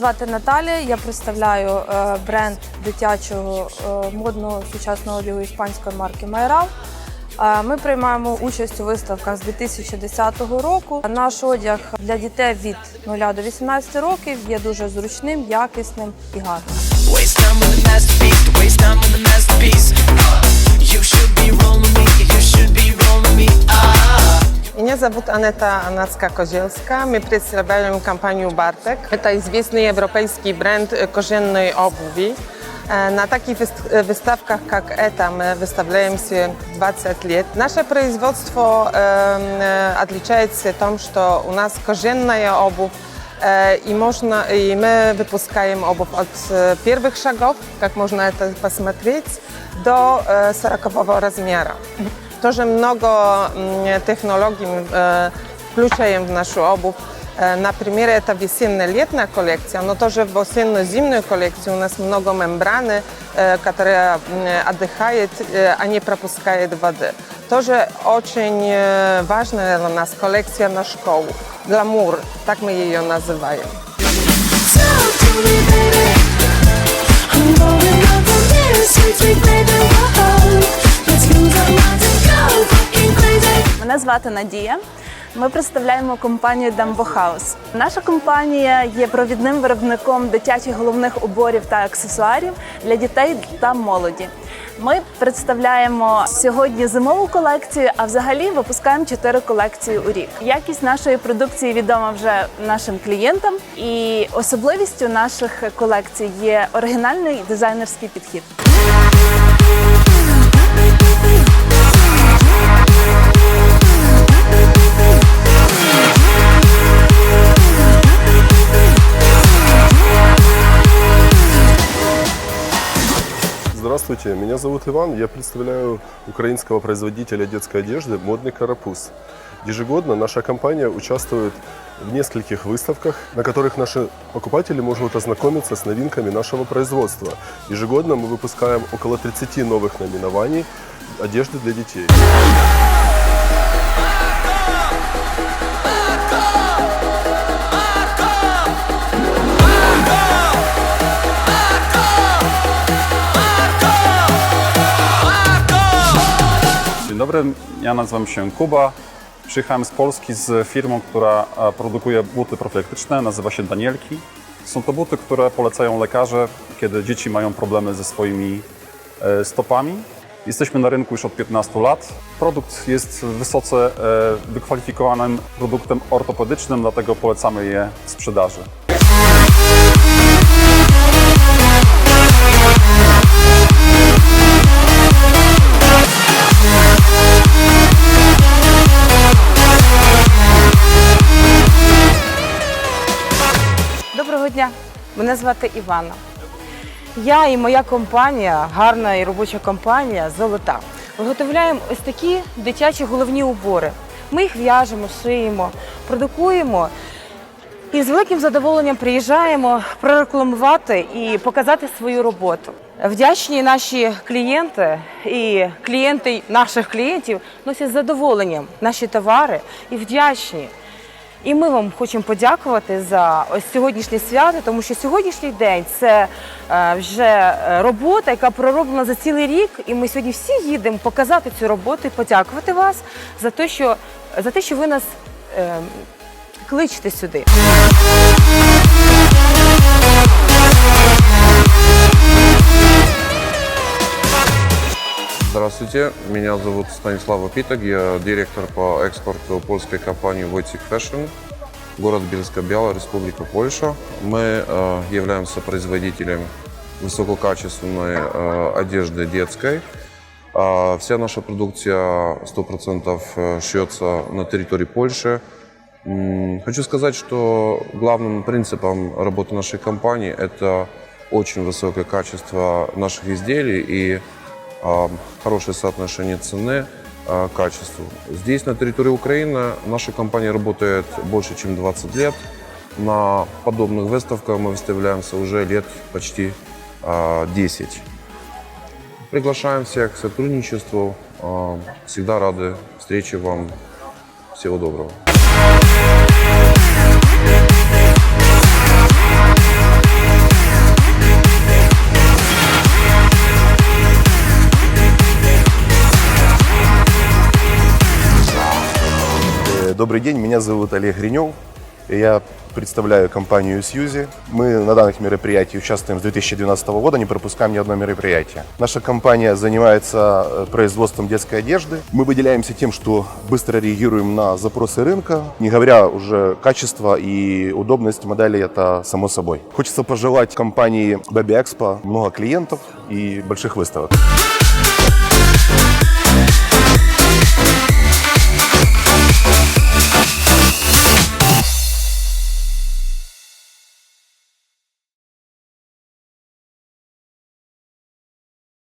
Звати Наталія. Я представляю е, бренд дитячого е, модного сучасного одягу іспанської марки Майрал. Е, Ми приймаємо участь у виставках з 2010 року. Наш одяг для дітей від 0 до 18 років є дуже зручним, якісним і гарним. Masterpiece. You should be rolling me, you should be rolling me. Ah. Меня зовут Анета Анацка-Козельска. Мы представляем компанию «Бартек». Это известный европейский бренд э, кожаной обуви. Э, На таких выс- э, выставках, как эта, мы выставляемся 20 лет. Наше производство эм, э, отличается тем, что у нас кожаная обувь, э, и, можно, и мы выпускаем обувь от э, первых шагов, как можно это посмотреть, до э, 40 размера. Тоже много м, технологий мы э, включаем в нашу обувь. Э, Например, это весенне-летняя коллекция, но тоже в осенне-зимнюю коллекцию у нас много мембраны, э, которая м, отдыхает, э, а не пропускает воды. Тоже очень э, важная для нас коллекция на школу. Гламур, так мы ее называем. Talk to me, baby. I'm going up from here, sweet, sweet baby. Whoa, let's lose our minds Мене звати Надія. Ми представляємо компанію Дамбо Хаус. Наша компанія є провідним виробником дитячих головних уборів та аксесуарів для дітей та молоді. Ми представляємо сьогодні зимову колекцію, а взагалі випускаємо чотири колекції у рік. Якість нашої продукції відома вже нашим клієнтам, і особливістю наших колекцій є оригінальний дизайнерський підхід. Здравствуйте, меня зовут Иван, я представляю украинского производителя детской одежды «Модный Карапуз». Ежегодно наша компания участвует в нескольких выставках, на которых наши покупатели могут ознакомиться с новинками нашего производства. Ежегодно мы выпускаем около 30 новых наименований одежды для детей. Dobry, ja nazywam się Kuba. Przyjechałem z Polski z firmą, która e, produkuje buty profilaktyczne, nazywa się Danielki. Są to buty, które polecają lekarze, kiedy dzieci mają problemy ze swoimi e, stopami. Jesteśmy na rynku już od 15 lat. Produkt jest wysoce e, wykwalifikowanym produktem ortopedycznym, dlatego polecamy je w sprzedaży. Мене звати Івана. Я і моя компанія, гарна і робоча компанія Золота. Виготовляємо ось такі дитячі головні убори. Ми їх в'яжемо, шиємо, продукуємо і з великим задоволенням приїжджаємо прорекламувати і показати свою роботу. Вдячні наші клієнти і клієнти наших клієнтів носять задоволенням наші товари і вдячні. І ми вам хочемо подякувати за ось сьогоднішнє свято, тому що сьогоднішній день це е, вже е, робота, яка пророблена за цілий рік. І ми сьогодні всі їдемо показати цю роботу і подякувати вас за те, що, за те, що ви нас е, кличете сюди. Здравствуйте, меня зовут Станислав Питок, я директор по экспорту польской компании Wojcik Fashion, город Бельска-Биала, Республика Польша. Мы э, являемся производителем высококачественной э, одежды детской. А вся наша продукция 100% э, шьется на территории Польши. Хочу сказать, что главным принципом работы нашей компании это очень высокое качество наших изделий и хорошее соотношение цены а, к качеству. Здесь, на территории Украины, наша компания работает больше, чем 20 лет. На подобных выставках мы выставляемся уже лет почти а, 10. Приглашаем всех к сотрудничеству. А, Всегда рады встрече вам. Всего доброго. Добрый день, меня зовут Олег Гринев. Я представляю компанию Сьюзи. Мы на данных мероприятиях участвуем с 2012 года, не пропускаем ни одно мероприятие. Наша компания занимается э, производством детской одежды. Мы выделяемся тем, что быстро реагируем на запросы рынка, не говоря уже качество и удобность модели, это само собой. Хочется пожелать компании Baby Expo много клиентов и больших выставок.